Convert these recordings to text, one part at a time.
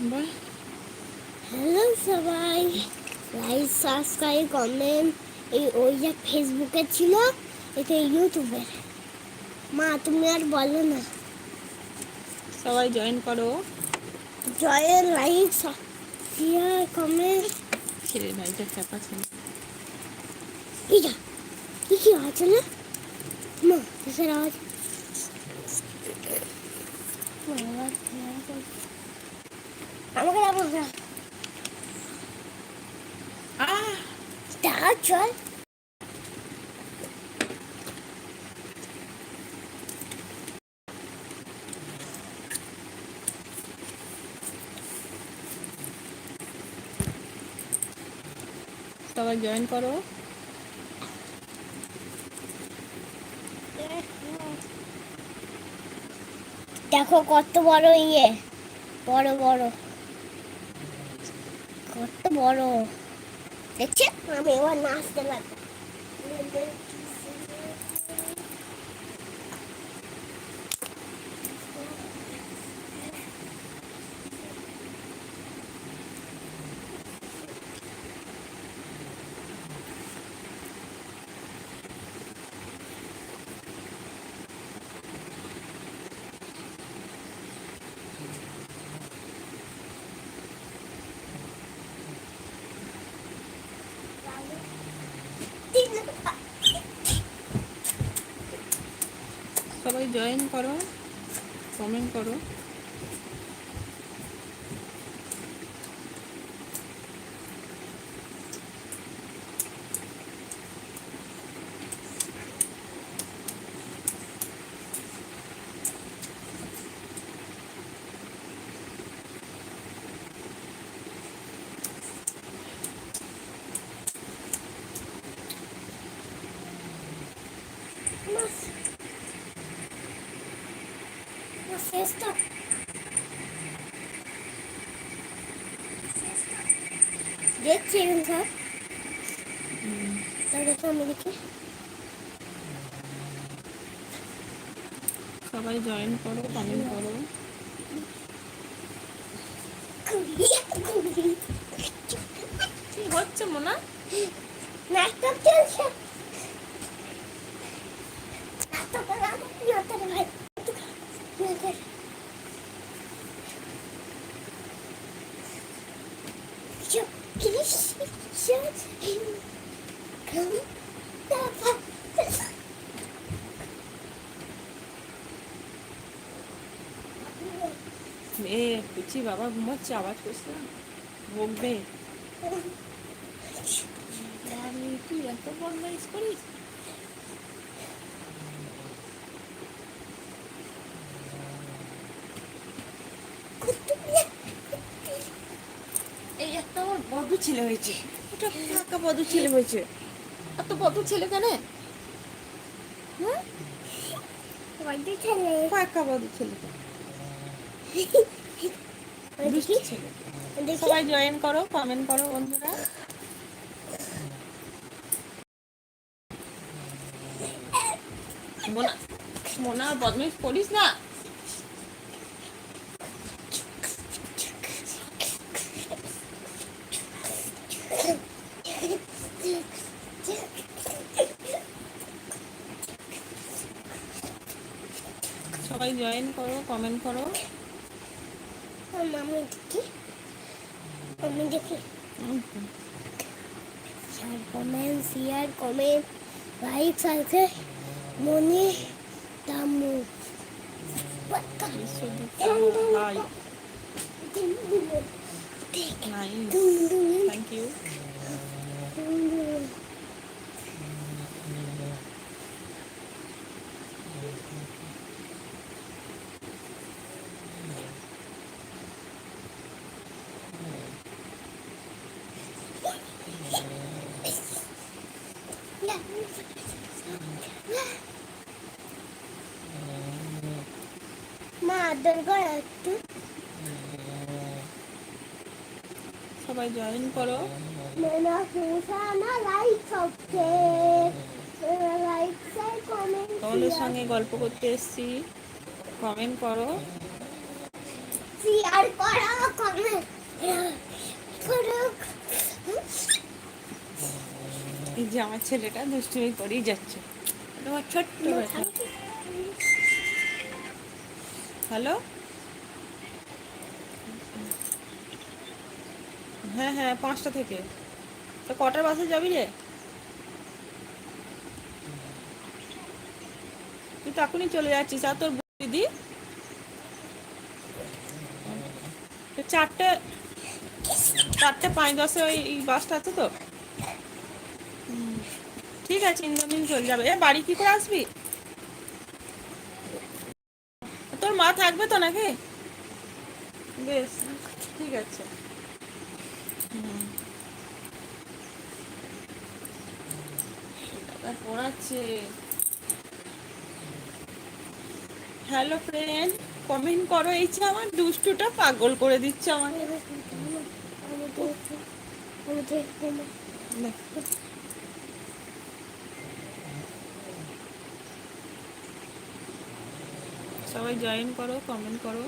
বল hello সবাই। Like subscribe comment এই ওই যে ফেসবুকে ছিল এটা ইউটিউবের মা তুমি আর বলো না। সবাই জয়েন করো। জয়ের লাইক শেয়ার কমেন্ট ছেলে ভাইটা চাপা ছেলে এই যা কি কি আছে না মা কিসের আওয়াজ? বাবা, আমাকে না আহ! চল। সবাই জয়েন করো। দেখো কত বড় ইয়ে বড় বড়। কত বড় দেখছে আমি এবার নাচতে লাগবো সবাই জয়েন করো কমেন্ট করো Mas... Esta... দেখছি স্যার তাহলে দেখো আমি দেখি সবাই জয়েন করো কমেন্ট করো। এ পুচি বাবা ঘুমাচ্ছে, আওয়াজ করছে না? তুই এত বদমাইশ করিস। এই, একটা আমার বধ ছেলে হয়েছে। ওটা ফাঁকা বধ ছেলে হয়েছে। এত বধ ছেলে কেন? হ্যাঁ ফাঁকা বধ ছেলে। সবাই জয়েন করো কমেন্ট করো বন্ধুরা। মোনা মোনা বদমাইশ করিস না। সবাই জয়েন করো কমেন্ট করো। আমি দেখি আমি দেখি share comment share comment like সাথে মনে তামু হাই নাইস থ্যাংক ইউ মা দুর্গা একটু। সবাই জয়েন করো। মেনা সুসানা লাইক সবকে। লাইক শেয়ার কমেন্ট তোমাদের সঙ্গে গল্প করতে এসেছি। কমেন্ট করো। শেয়ার করো আমি করুক। এই যে আমার ছেলেটা দুষ্টুমি করেই যাচ্ছে। আমার ছোট্ট হ্যালো হ্যাঁ হ্যাঁ পাঁচটা থেকে। তো কটার বাসে যাবি রে? তুই তো এখনই চলে যাচ্ছিস। আর তোর দিদি? তো চারটে চারটে পাঁচ দশে ওই বাসটা আছে তো? ঠিক আছে ইন্দ্রমিন চলে যাবে। এ বাড়ি কি করে আসবি? তোর মা থাকবে তো নাকি? বেশ ঠিক আছে। পড়াচ্ছে। হ্যালো ফ্রেন্ড কমেন্ট করো এই যে আমার দুষ্টুটা পাগল করে দিচ্ছে আমার সবাই জয়েন করো কমেন্ট করো।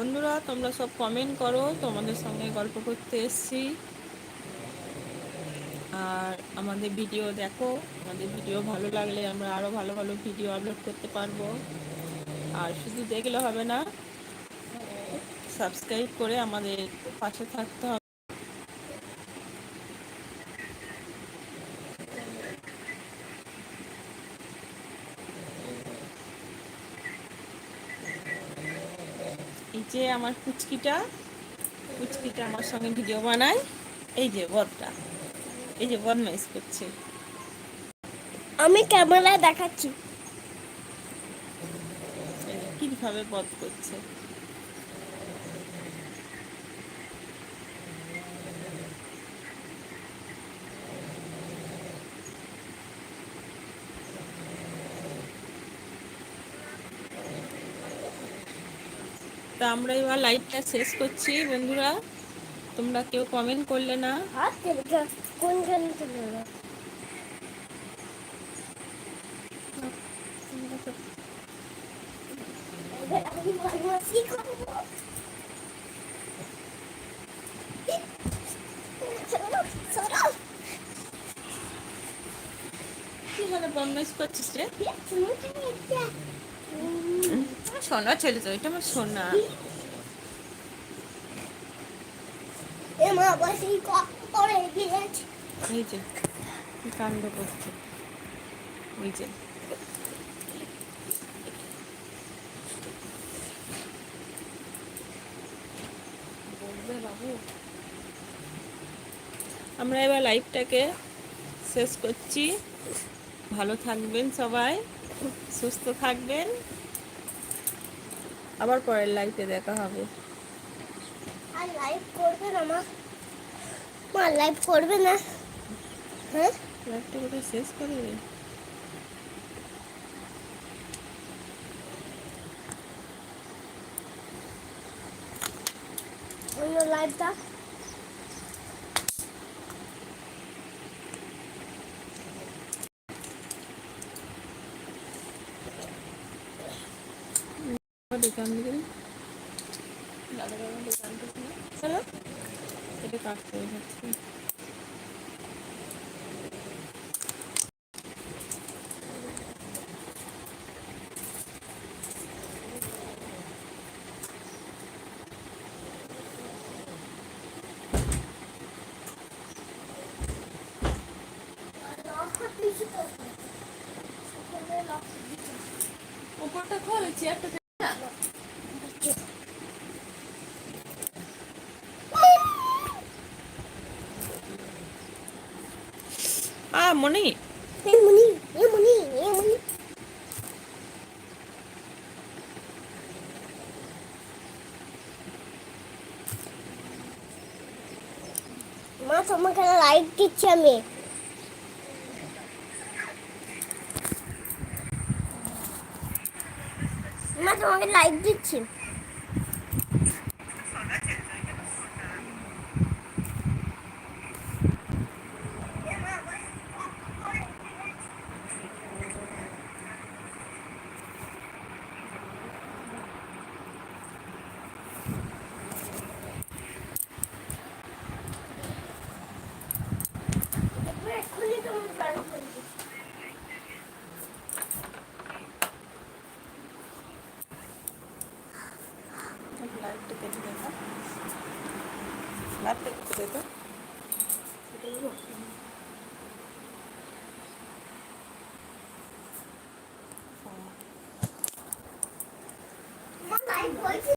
বন্ধুরা, তোমরা সব কমেন্ট করো, তোমাদের সঙ্গে গল্প করতে এসছি। আর আমাদের ভিডিও দেখো, আমাদের ভিডিও ভালো লাগলে আমরা আরও ভালো ভালো ভিডিও আপলোড করতে পারব। আর শুধু দেখলে হবে না সাবস্ক্রাইব করে আমাদের পাশে থাকতে হবে। এই যে আমার কুচকিটা কুচকিটা আমার সঙ্গে ভিডিও বানায়। এই যে বদটা এই যে বদমাইশ করছে। আমি ক্যামেরায় দেখাচ্ছি। কীভাবে বদ করছে। তা আমরা এবার লাইভটা শেষ করছি। বন্ধুরা তোমরা কেউ কমেন্ট করলে না। কি হলো বদমাইশ করছিস রে? আমার সোনা ছেলে তো এটা আমার সোনা। এ মা বসে করে দিয়েছে এই যে কাণ্ড করছে। ওই যে। আমরা এবার লাইভটাকে শেষ করছি। ভালো থাকবেন সবাই সুস্থ থাকবেন। আবার পরের লাইফে দেখা হবে। আর লাইভ করবে না মা। মা লাইভ করবে না। হ্যাঁ? লাইভটা কোথায় শেষ করবে অন্য লাইভটা দোকান দিকে। দাদা বাবা দোকান থেকে শোনো এটা দিছি তো লক দিছি খোল চেয়ারটা মনি মা তোমাকে লাইট দিচ্ছি আমি। মা তোমাকে লাইট দিচ্ছি। এটা